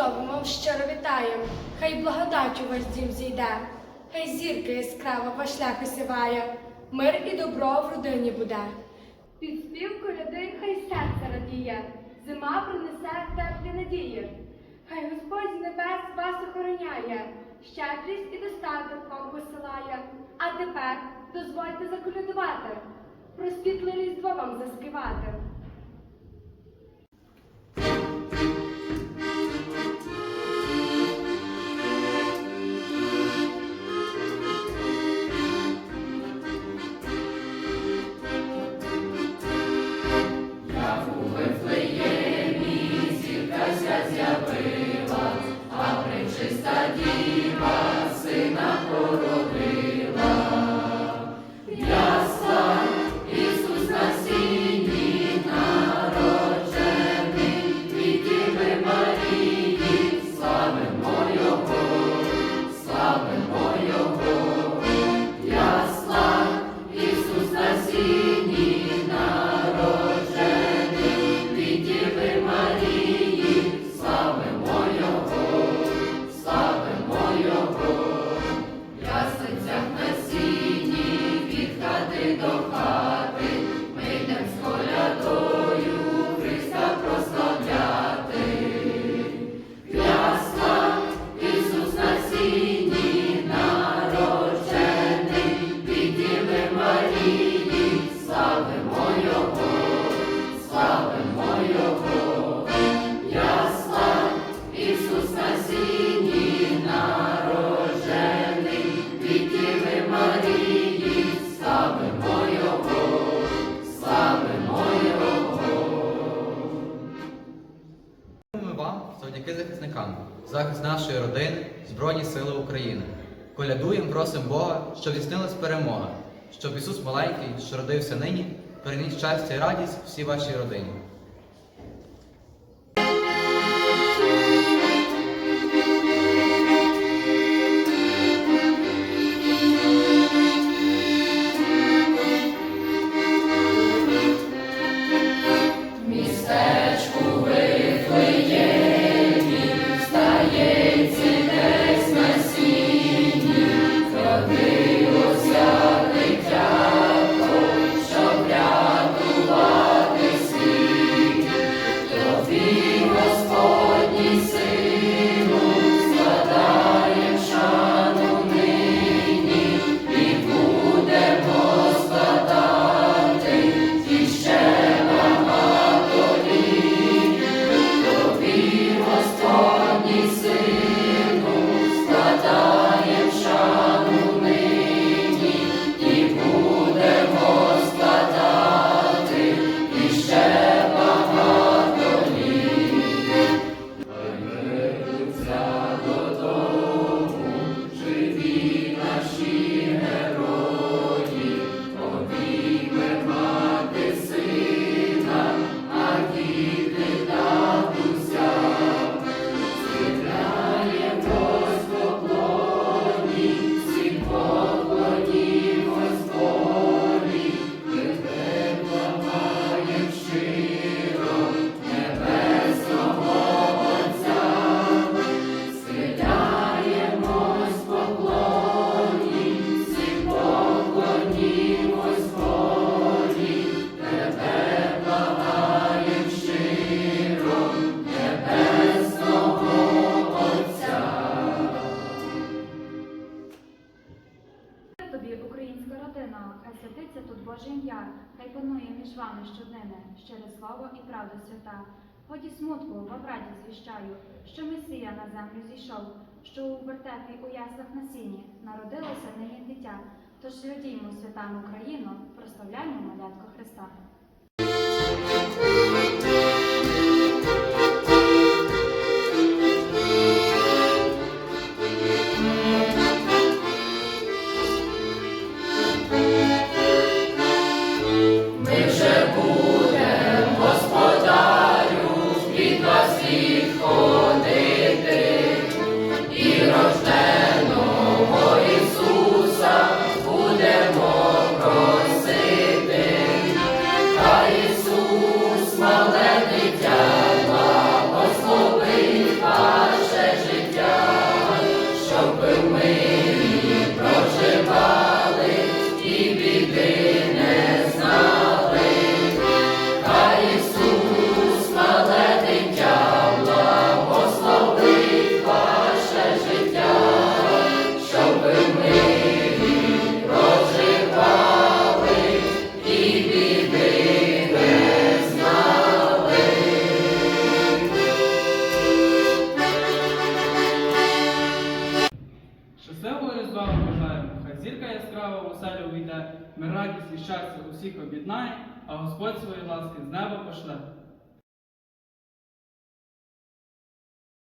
Христову мов щиро вітаєм, хай благодать у ваш дім зійде, хай зірка яскрава ваш шлях осіває, мир і добро в родині буде. Під спів коляди хай серце радіє, зима принесе теплі надії. Хай Господь з небес вас охороняє, щедрість і достаток вам посилає. А тепер дозвольте заколядувати, про світле різдво вам заспівати. Завдяки захисникам, захист нашої родини, Збройні Сили України. Колядуємо, просимо Бога, щоб здійснилась перемога, щоб Ісус маленький, що родився нині, приніс щастя і радість всій вашій родині. Тобі, українська родина, хай святиться тут Боже ім'я, хай панує між вами щоднини, щире слово і правда свята. Годі смутку, в обраді звіщаю, що Месія на землю зійшов, що у вертепі у яслах на сіні народилося нині дитя. Тож радіймо святам Україну, прославляймо малятко Христа. З вами бажаємо, хай зірка яскрава в оселю вийде, ми радість і щастя усіх об'єднає, а Господь свої ласки з неба пошле.